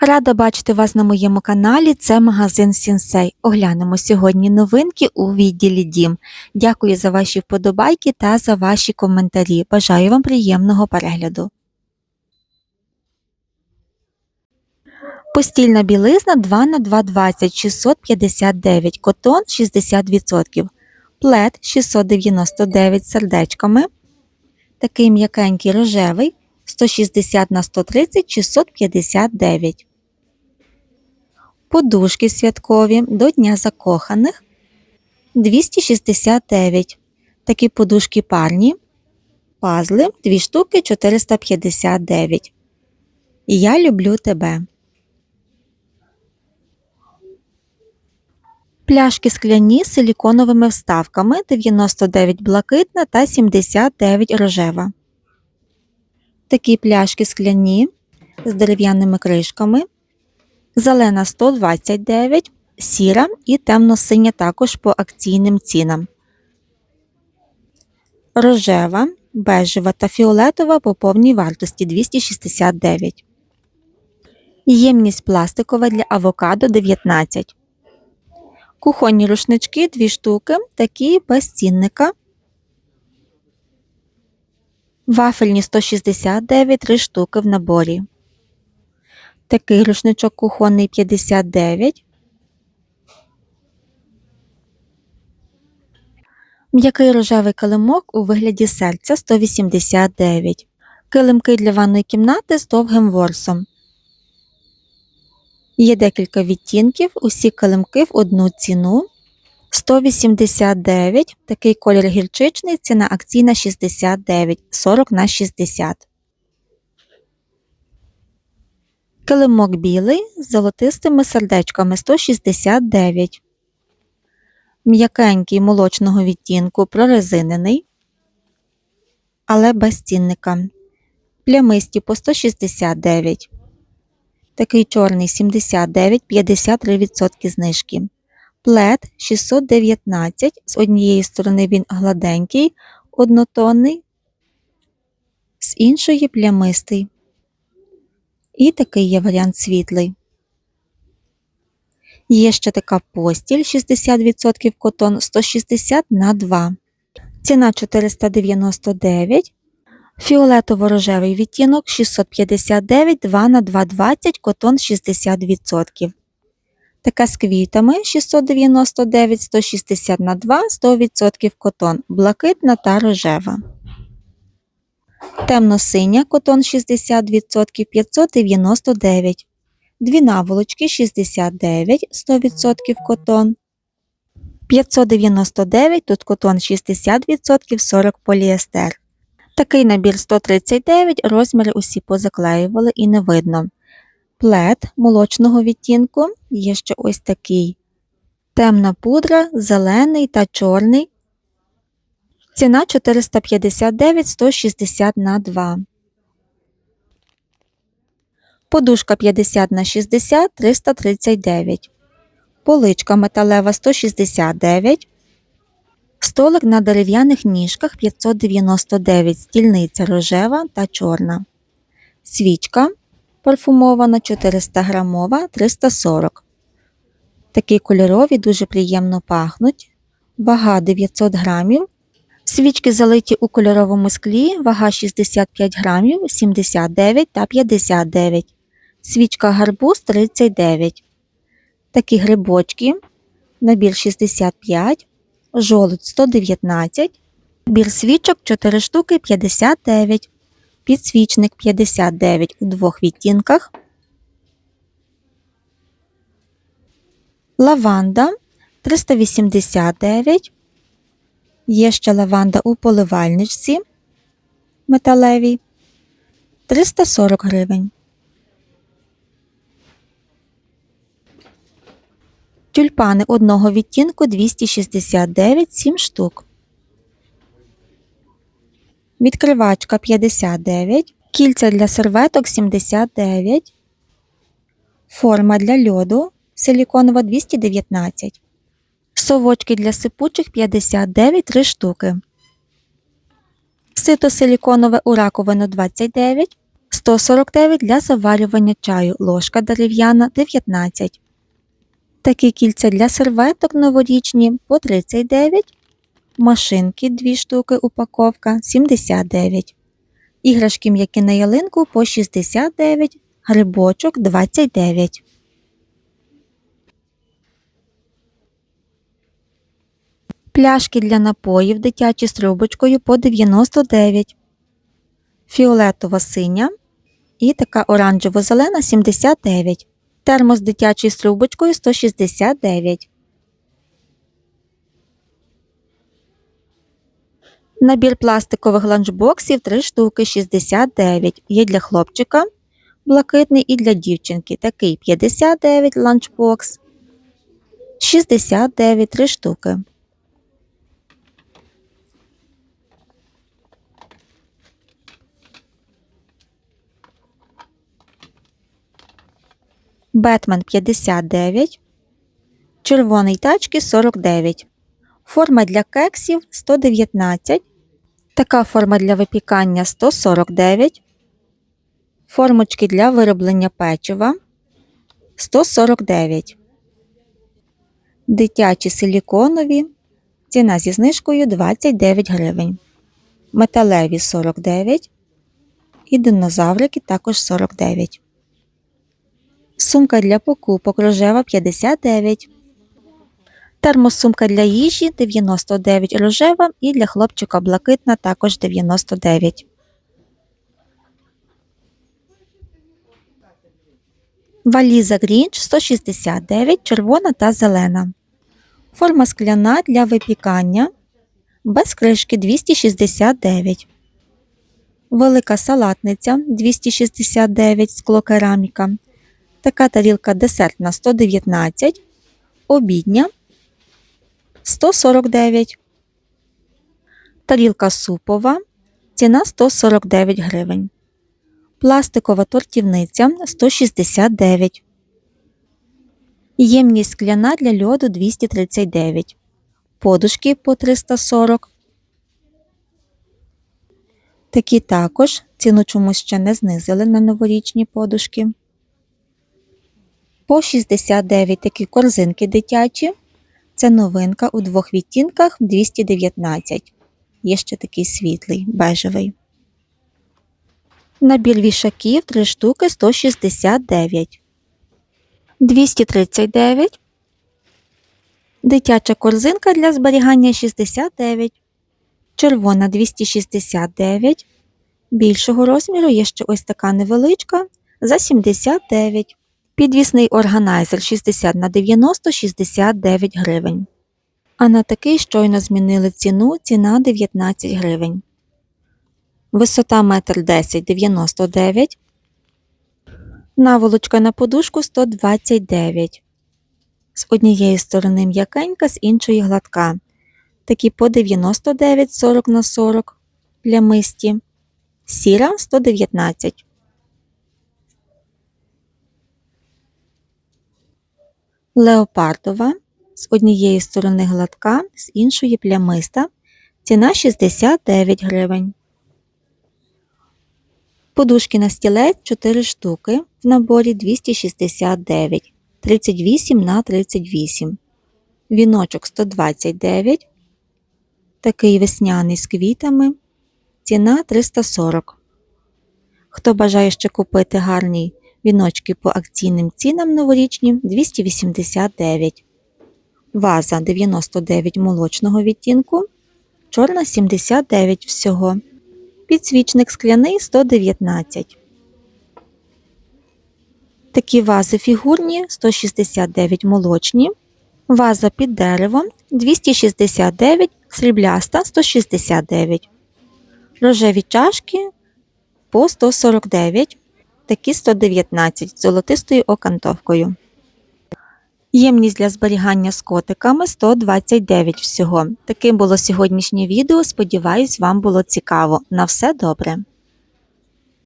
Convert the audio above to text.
Рада бачити вас на моєму каналі. Це магазин Сінсей. Оглянемо сьогодні новинки у відділі Дім. Дякую за ваші вподобайки та за ваші коментарі. Бажаю вам приємного перегляду. Постільна білизна 2 на 220 659, котон 60%, плед 699 з сердечками, такий м'якенький рожевий 160 на 130 659. Подушки святкові до Дня закоханих 269. Такі подушки парні. Пазли 2 штуки 459. Я люблю тебе. Пляшки скляні з силіконовими вставками 99 блакитна та 79 рожева. Такі пляшки скляні з дерев'яними кришками. Зелена 129, сіра і темно-синя також по акційним цінам. Рожева, бежева та фіолетова по повній вартості 269. Ємність пластикова для авокадо 19. Кухонні рушнички 2 штуки, такі без цінника. Вафельні 169 3 штуки в наборі. Такий рушничок кухонний 59. М'який рожевий килимок у вигляді серця 189. Килимки для ванної кімнати з довгим ворсом. Є декілька відтінків, усі килимки в одну ціну. 189, такий колір гірчичний, ціна акційна 69, 40 на 60. Килимок білий з золотистими сердечками 169. М'якенький молочного відтінку прорезинений, але без цінника. Плямисті по 169. Такий чорний 79, 53% знижки. Плед 619. З однієї сторони він гладенький, однотонний, з іншої плямистий. І такий є варіант світлий. Є ще така постіль 60% котон 160 на 2. Ціна 499. Фіолетово-рожевий відтінок 659 2 на 220 котон 60%. Така з квітами 699 160 на 2 100% котон, блакитна та рожева. Темно-синя котон 60% 599. Дві наволочки 69 100% котон. 599 тут котон 60% 40 поліестер. Такий набір 139, розміри усі позаклеювали і не видно. Плед молочного відтінку, є ще ось такий. Темна пудра, зелений та чорний. Ціна 459 160 на 2. Подушка 50 на 60 339. Поличка металева 169. Столик на дерев'яних ніжках 599, стільниця рожева та чорна. Свічка парфумована 400 грамова 340. Такі кольорові дуже приємно пахнуть. Вага 900 грамів. Свічки залиті у кольоровому склі, вага 65 грамів, 79 та 59. Свічка гарбуз 39. Такі грибочки. Набір 65 жолудь 119, бір свічок 4 штуки 59, підсвічник 59 у двох відтінках, лаванда 389, є ще лаванда у поливальничці металевій 340 гривень. Тюльпани одного відтінку 269 7 штук. Відкривачка 59. Кільця для серветок 79. Форма для льоду силіконова 219. Совочки для сипучих 59 3 штуки. Сито силіконове у раковину 29. 149 для заварювання чаю, ложка дерев'яна 19. Такі кільця для серветок новорічні по 39. Машинки 2 штуки упаковка 79. Іграшки м'які на ялинку по 69, грибочок 29. Пляшки для напоїв дитячі з трубочкою по 99. Фіолетова синя і така оранжево-зелена 79. Термос дитячий з трубочкою 169. Набір пластикових ланчбоксів 3 штуки 69. Є для хлопчика блакитний і для дівчинки. Такий 59 ланчбокс. 69 3 штуки. Бетмен 59. Червоний тачки 49. Форма для кексів 119. Така форма для випікання 149. Формочки для вироблення печива 149. Дитячі силіконові. Ціна зі знижкою 29 гривень. Металеві 49. І динозаврики також 49. Сумка для покупок рожева 59. Термосумка для їжі 99 рожева і для хлопчика блакитна також 99. Валіза Грінч 169 червона та зелена. Форма скляна для випікання. Без кришки 269. Велика салатниця 269 склокераміка. Така тарілка десертна 119. Обідня 149. Тарілка супова. Ціна 149 гривень. Пластикова тортівниця 169. Ємність скляна для льоду 239. Подушки по 340. Такі також ціну чомусь ще не знизили на новорічні подушки. По 69 такі корзинки дитячі. Це новинка у двох відтінках 219. Є ще такий світлий, бежевий. Набір вішаків 3 штуки 169. 239. Дитяча корзинка для зберігання 69. Червона 269. Більшого розміру є ще ось така невеличка за 79. Підвісний органайзер 60 на 90 69 гривень. А на такий щойно змінили ціну ціна 19 гривень. Висота 1,10 м 99 Наволочка на подушку 129 З однієї сторони м'якенька, з іншої гладка. Такі по 99 40 на 40 плямисті. Сіра 119 Леопардова з однієї сторони гладка, з іншої плямиста. Ціна 69 гривень. Подушки на стілець 4 штуки в наборі 269, 38 на 38. Віночок 129. Такий весняний з квітами. Ціна 340. Хто бажає ще купити гарні віночки по акційним цінам новорічні 289. Ваза 99 молочного відтінку. Чорна 79 всього. Підсвічник скляний 119. Такі вази фігурні 169 молочні. Ваза під деревом 269, срібляста 169. Рожеві чашки по 149, такі 119 з золотистою окантовкою. Ємність для зберігання з котиками 129 всього. Таким було сьогоднішнє відео. Сподіваюсь, вам було цікаво. На все добре!